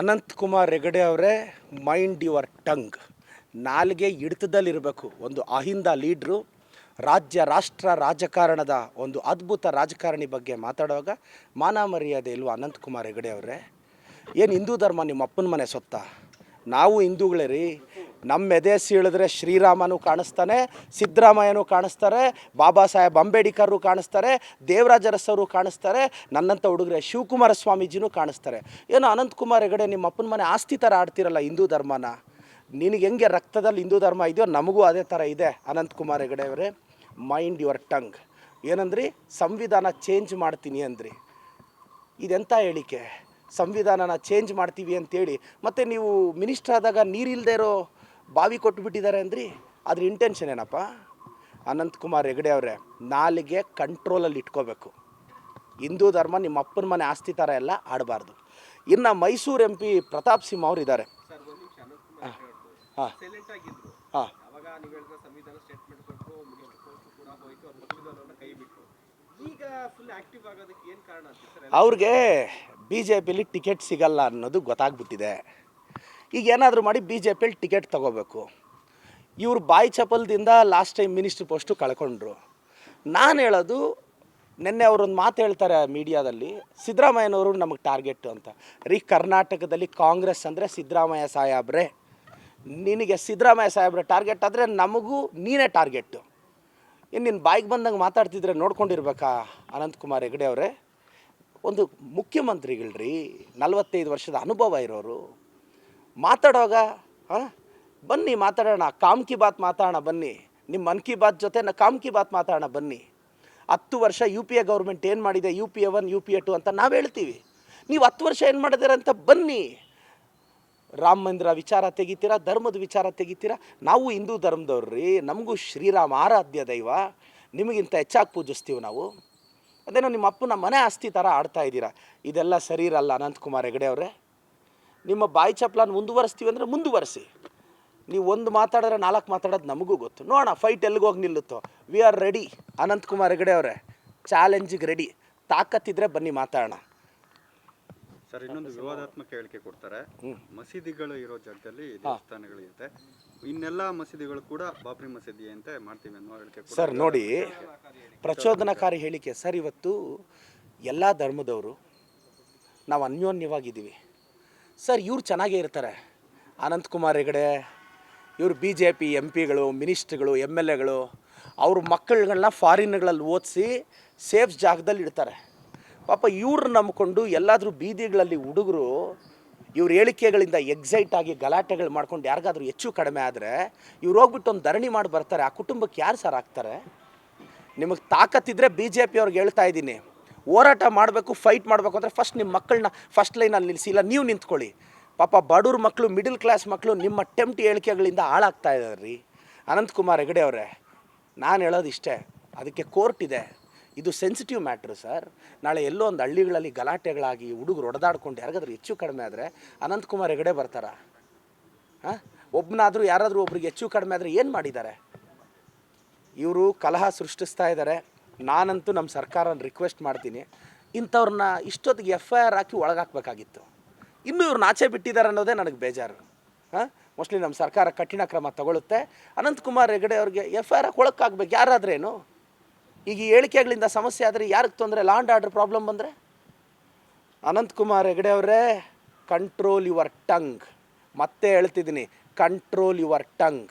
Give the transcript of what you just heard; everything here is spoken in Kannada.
ಅನಂತ್ ಕುಮಾರ್ ಹೆಗಡೆ ಅವರೇ, ಮೈಂಡ್ ಯುವರ್ ಟಂಗ್. ನಾಲ್ಗೆ ಹಿಡಿತದಲ್ಲಿರಬೇಕು ಒಂದು ಅಹಿಂದ ಲೀಡ್ರು. ರಾಜ್ಯ, ರಾಷ್ಟ್ರ ರಾಜಕಾರಣದ ಒಂದು ಅದ್ಭುತ ರಾಜಕಾರಣಿ ಬಗ್ಗೆ ಮಾತಾಡುವಾಗ ಮಾನ ಮರ್ಯಾದೆ ಇಲ್ವಾ ಅನಂತ್ ಕುಮಾರ್ ಹೆಗಡೆ ಅವರೇ? ಏನು ಹಿಂದೂ ಧರ್ಮ ನಿಮ್ಮ ಅಪ್ಪನ ಮನೆ ಸೊತ್ತ? ನಾವು ಹಿಂದೂಗಳೇ ರೀ. ನಮ್ಮ ಎದೆ ಸೀಳಿದ್ರೆ ಶ್ರೀರಾಮನು ಕಾಣಿಸ್ತಾನೆ, ಸಿದ್ದರಾಮಯ್ಯನೂ ಕಾಣಿಸ್ತಾರೆ, ಬಾಬಾ ಸಾಹೇಬ್ ಅಂಬೇಡ್ಕರ್ರು ಕಾಣಿಸ್ತಾರೆ ದೇವರಾಜ ಅರಸರು ಕಾಣಿಸ್ತಾರೆ, ನನ್ನಂಥ ಹುಡುಗರೆ ಶಿವಕುಮಾರ ಸ್ವಾಮೀಜಿನೂ ಕಾಣಿಸ್ತಾರೆ. ಏನು ಅನಂತಕುಮಾರ್ ಹೆಗಡೆ ನಿಮ್ಮ ಅಪ್ಪನ ಮನೆ ಆಸ್ತಿ ಥರ ಆಡ್ತಿರಲ್ಲ ಹಿಂದೂ ಧರ್ಮನ. ನಿನಗೆ ಹೆಂಗೆ ರಕ್ತದಲ್ಲಿ ಹಿಂದೂ ಧರ್ಮ ಇದೆಯೋ ನಮಗೂ ಅದೇ ಥರ ಇದೆ ಅನಂತಕುಮಾರ್ ಹೆಗಡೆ ಅವರೇ. ಮೈಂಡ್ ಯುವರ್ ಟಂಗ್ ಏನಂದ್ರಿ? ಸಂವಿಧಾನ ಚೇಂಜ್ ಮಾಡ್ತೀನಿ ಅಂದ್ರಿ. ಇದೆಂಥ ಹೇಳಿಕೆ? ಸಂವಿಧಾನನ ಚೇಂಜ್ ಮಾಡ್ತೀವಿ ಅಂತೇಳಿ. ಮತ್ತು ನೀವು ಮಿನಿಸ್ಟರ್ ಆದಾಗ ನೀರಿಲ್ಲದೆ ಇರೋ ಬಾವಿ ಕೊಟ್ಬಿಟ್ಟಿದ್ದಾರೆ ಅಂದ್ರಿ. ಅದ್ರ ಇಂಟೆನ್ಷನ್ ಏನಪ್ಪ? ಅನಂತಕುಮಾರ್ ಹೆಗಡೆ ಅವರೇ ನಾಲಿಗೆ ಕಂಟ್ರೋಲಲ್ಲಿ ಇಟ್ಕೋಬೇಕು. ಹಿಂದೂ ಧರ್ಮ ನಿಮ್ಮ ಅಪ್ಪನ ಮನೆ ಆಸ್ತಿ ಥರ ಎಲ್ಲ ಆಡಬಾರ್ದು. ಇನ್ನು ಮೈಸೂರು ಎಂ ಪಿ ಪ್ರತಾಪ್ ಸಿಂಹ ಅವರು ಇದ್ದಾರೆ ಹಾಂ ಹಾಂ. ಅವ್ರಿಗೆ ಬಿ ಜೆ ಪಿಲಿ ಟಿಕೆಟ್ ಸಿಗಲ್ಲ ಅನ್ನೋದು ಗೊತ್ತಾಗ್ಬಿಟ್ಟಿದೆ. ಈಗ ಏನಾದರೂ ಮಾಡಿ ಬಿ ಜೆ ಪಿಯಲ್ಲಿ ಟಿಕೆಟ್ ತಗೋಬೇಕು. ಇವರು ಬಾಯಿ ಚಪಲ್ದಿಂದ ಲಾಸ್ಟ್ ಟೈಮ್ ಮಿನಿಸ್ಟ್ರ್ ಪೋಸ್ಟು ಕಳ್ಕೊಂಡ್ರು. ನಾನು ಹೇಳೋದು, ನಿನ್ನೆ ಅವರೊಂದು ಮಾತು ಹೇಳ್ತಾರೆ ಮೀಡಿಯಾದಲ್ಲಿ ಸಿದ್ದರಾಮಯ್ಯನವರು ನಮಗೆ ಟಾರ್ಗೆಟ್ ಅಂತ. ರೀ ಕರ್ನಾಟಕದಲ್ಲಿ ಕಾಂಗ್ರೆಸ್ ಅಂದರೆ ಸಿದ್ದರಾಮಯ್ಯ ಸಾಹೇಬ್ರೆ. ನಿನಗೆ ಸಿದ್ದರಾಮಯ್ಯ ಸಾಹೇಬ್ರೆ ಟಾರ್ಗೆಟ್ ಆದರೆ ನಮಗೂ ನೀನೇ ಟಾರ್ಗೆಟ್ಟು ಇನ್ನು ನಿನ್ನ ಬಾಯಿಗೆ ಬಂದಂಗೆ ಮಾತಾಡ್ತಿದ್ರೆ ನೋಡ್ಕೊಂಡಿರ್ಬೇಕಾ ಅನಂತಕುಮಾರ್ ಹೆಗಡೆ ಅವರೇ? ಒಂದು ಮುಖ್ಯಮಂತ್ರಿಗಳ್ರಿ, ನಲವತ್ತೈದು ವರ್ಷದ ಅನುಭವ ಇರೋರು. ಮಾತಾಡುವಾಗ ಹಾಂ ಬನ್ನಿ ಮಾತಾಡೋಣ, ಕಾಮ್ ಕಿ ಬಾತ್ ಮಾತಾಡೋಣ ಬನ್ನಿ. ನಿಮ್ಮ ಮನ್ ಕಿ ಬಾತ್ ಜೊತೆ ನಾ ಕಾಮ್ ಕಿ ಬಾತ್ ಮಾತಾಡೋಣ ಬನ್ನಿ. ಹತ್ತು ವರ್ಷ ಯು ಪಿ ಎ ಗೌರ್ಮೆಂಟ್ ಏನು ಮಾಡಿದೆ? U P A one U P A two ಅಂತ ನಾವು ಹೇಳ್ತೀವಿ. ನೀವು ಹತ್ತು ವರ್ಷ ಏನು ಮಾಡಿದ್ದೀರ ಅಂತ ಬನ್ನಿ. ರಾಮ ಮಂದಿರ ವಿಚಾರ ತೆಗಿತೀರಾ? ಧರ್ಮದ ವಿಚಾರ ತೆಗಿತೀರಾ? ನಾವು ಹಿಂದೂ ಧರ್ಮದವ್ರು ರೀ, ನಮಗೂ ಶ್ರೀರಾಮ ಆರಾಧ್ಯ ದೈವ. ನಿಮಗಿಂತ ಹೆಚ್ಚಾಗಿ ಪೂಜಿಸ್ತೀವಿ ನಾವು. ಅದೇನೋ ನಿಮ್ಮ ಅಪ್ಪನ ಮನೆ ಆಸ್ತಿ ಥರ ಆಡ್ತಾ ಇದ್ದೀರಾ. ಇದೆಲ್ಲ ಸರಿ ಇರಲ್ಲ ಅನಂತಕುಮಾರ್ ಹೆಗಡೆ ಅವರೇ. ನಿಮ್ಮ ಬಾಯಿ ಚಪ್ಲಾನ್ ಮುಂದುವರಿಸ್ತೀವಿ ಅಂದರೆ ಮುಂದುವರಿಸಿ. ನೀವು ಒಂದು ಮಾತಾಡಿದ್ರೆ ನಾಲ್ಕು ಮಾತಾಡೋದು ನಮಗೂ ಗೊತ್ತು. ನೋಡೋಣ ಫೈಟ್ ಎಲ್ಲಿಗೆ ಹೋಗಿ ನಿಲ್ಲುತ್ತೋ? We are ready Ananthkumar Hegde ಅವರೇ ಚಾಲೆಂಜಿಗೆ ರೆಡಿ ತಾಕತ್ತಿದ್ರೆ ಬನ್ನಿ ಮಾತಾಡೋಣ. ಸರ್ ಇನ್ನೊಂದು ವಿವಾದಾತ್ಮಕ ಹೇಳಿಕೆ ಕೊಡ್ತಾರೆ. ಮಸೀದಿಗಳು ಇರೋ ಜಾಗದಲ್ಲಿ ದೇವಸ್ಥಾನಗಳು ಇರುತ್ತೆ ಇನ್ನೆಲ್ಲ ಮಸೀದಿಗಳು ಕೂಡ ಬಾಬ್ರಿ ಮಸೀದಿ ಅಂತ ಮಾಡ್ತೀವಿ ಅನ್ನೋ ಹೇಳಿಕೆ ಸರ್ ನೋಡಿ ಪ್ರಚೋದನಕಾರಿ ಹೇಳಿಕೆ. ಸರ್ ಇವತ್ತು ಎಲ್ಲ ಧರ್ಮದವರು ನಾವು ಅನ್ಯೋನ್ಯವಾಗಿದ್ದೀವಿ. ಸರ್, ಇವ್ರು ಚೆನ್ನಾಗೇ ಇರ್ತಾರೆ. ಅನಂತಕುಮಾರ್ ಹೆಗಡೆ, ಇವರು ಬಿ ಜೆ ಪಿ ಎಂ ಪಿಗಳು ಮಿನಿಸ್ಟ್ರುಗಳು ಎಂ ಎಲ್ ಎಗಳು ಅವ್ರ ಮಕ್ಕಳುಗಳನ್ನ ಫಾರಿನ್ಗಳಲ್ಲಿ ಓದಿಸಿ ಸೇಫ್ ಜಾಗದಲ್ಲಿ ಇಡ್ತಾರೆ. ಪಾಪ ಇವ್ರನ್ನ ನಂಬಿಕೊಂಡು ಎಲ್ಲಾದರೂ ಬೀದಿಗಳಲ್ಲಿ ಹುಡುಗರು ಇವ್ರ ಹೇಳಿಕೆಗಳಿಂದ ಎಕ್ಸೈಟ್ ಆಗಿ ಗಲಾಟೆಗಳು ಮಾಡ್ಕೊಂಡು ಯಾರಿಗಾದ್ರೂ ಹೆಚ್ಚು ಕಡಿಮೆ ಆದರೆ ಇವ್ರು ಹೋಗ್ಬಿಟ್ಟು ಒಂದು ಧರಣಿ ಮಾಡಿ ಬರ್ತಾರೆ. ಆ ಕುಟುಂಬಕ್ಕೆ ಯಾರು ಸರ್ ಆಗ್ತಾರೆ? ನಿಮಗೆ ತಾಕತ್ತಿದ್ರೆ ಬಿ ಜೆ ಪಿ ಅವ್ರಿಗೆ ಹೇಳ್ತಾ ಇದ್ದೀನಿ ಹೋರಾಟ ಮಾಡಬೇಕು ಫೈಟ್ ಮಾಡಬೇಕು ಅಂದರೆ ಫಸ್ಟ್ ನಿಮ್ಮ ಮಕ್ಕಳನ್ನ ಫಸ್ಟ್ ಲೈನಲ್ಲಿ ನಿಲ್ಲಿಸಿ ಇಲ್ಲ, ನೀವು ನಿಂತ್ಕೊಳ್ಳಿ. ಪಾಪ ಬಡವ್ರ ಮಕ್ಕಳು ಮಿಡಲ್ ಕ್ಲಾಸ್ ಮಕ್ಕಳು ನಿಮ್ಮ ಟೆಂಪ್ಟ್ ಹೇಳಿಕೆಗಳಿಂದ ಹಾಳಾಗ್ತಾ ಇದ್ದಾರೆ ರೀ ಅನಂತಕುಮಾರ್ ಹೆಗಡೆ ಅವರೇ, ನಾನು ಹೇಳೋದು ಇಷ್ಟೇ. ಅದಕ್ಕೆ ಕೋರ್ಟ್ ಇದೆ. ಇದು ಸೆನ್ಸಿಟಿವ್ ಮ್ಯಾಟ್ರು ಸರ್ ನಾಳೆ ಎಲ್ಲೋ ಒಂದು ಹಳ್ಳಿಗಳಲ್ಲಿ ಗಲಾಟೆಗಳಾಗಿ ಹುಡುಗರು ಹೊಡೆದಾಡ್ಕೊಂಡು ಯಾರಿಗಾದ್ರೂ ಹೆಚ್ಚು ಕಡಿಮೆ ಆದರೆ ಅನಂತಕುಮಾರ್ ಹೆಗಡೆ ಬರ್ತಾರಾ. ಹಾಂ? ಒಬ್ಬನಾದರೂ ಯಾರಾದರೂ ಒಬ್ರಿಗೆ ಹೆಚ್ಚು ಕಡಿಮೆ ಆದರೆ ಏನು ಮಾಡಿದ್ದಾರೆ? ಇವರು ಕಲಹ ಸೃಷ್ಟಿಸ್ತಾ ಇದ್ದಾರೆ ನಾನಂತೂ ನಮ್ಮ ಸರ್ಕಾರನ ರಿಕ್ವೆಸ್ಟ್ ಮಾಡ್ತೀನಿ. ಇಂಥವ್ರನ್ನ ಇಷ್ಟೊತ್ತಿಗೆ ಎಫ್ ಐ ಆರ್ ಹಾಕಿ ಒಳಗಾಕಬೇಕಾಗಿತ್ತು. ಇನ್ನೂ ಇವ್ರನ್ನ ಆಚೆ ಬಿಟ್ಟಿದ್ದಾರೆ ಅನ್ನೋದೇ ನನಗೆ ಬೇಜಾರು. ಹಾಂ? ಮೋಸ್ಟ್ಲಿ ನಮ್ಮ ಸರ್ಕಾರ ಕಠಿಣ ಕ್ರಮ ತಗೊಳುತ್ತೆ. ಅನಂತಕುಮಾರ್ ಹೆಗಡೆ ಅವ್ರಿಗೆ ಎಫ್ ಐ ಆರ್ ಒಳಕ್ಕಾಗಬೇಕು ಯಾರಾದ್ರೇನು? ಈಗ ಈ ಹೇಳಿಕೆಗಳಿಂದ ಸಮಸ್ಯೆ ಆದರೆ ಯಾರಿಗೆ ತೊಂದರೆ? ಲಾಂಡ್ ಆರ್ಡರ್ ಪ್ರಾಬ್ಲಮ್ ಬಂದರೆ? ಅನಂತಕುಮಾರ್ ಹೆಗಡೆ ಅವರೇ ಕಂಟ್ರೋಲ್ ಯುವರ್ ಟಂಗ್ ಮತ್ತೆ ಹೇಳ್ತಿದ್ದೀನಿ ಕಂಟ್ರೋಲ್ ಯುವರ್ ಟಂಗ್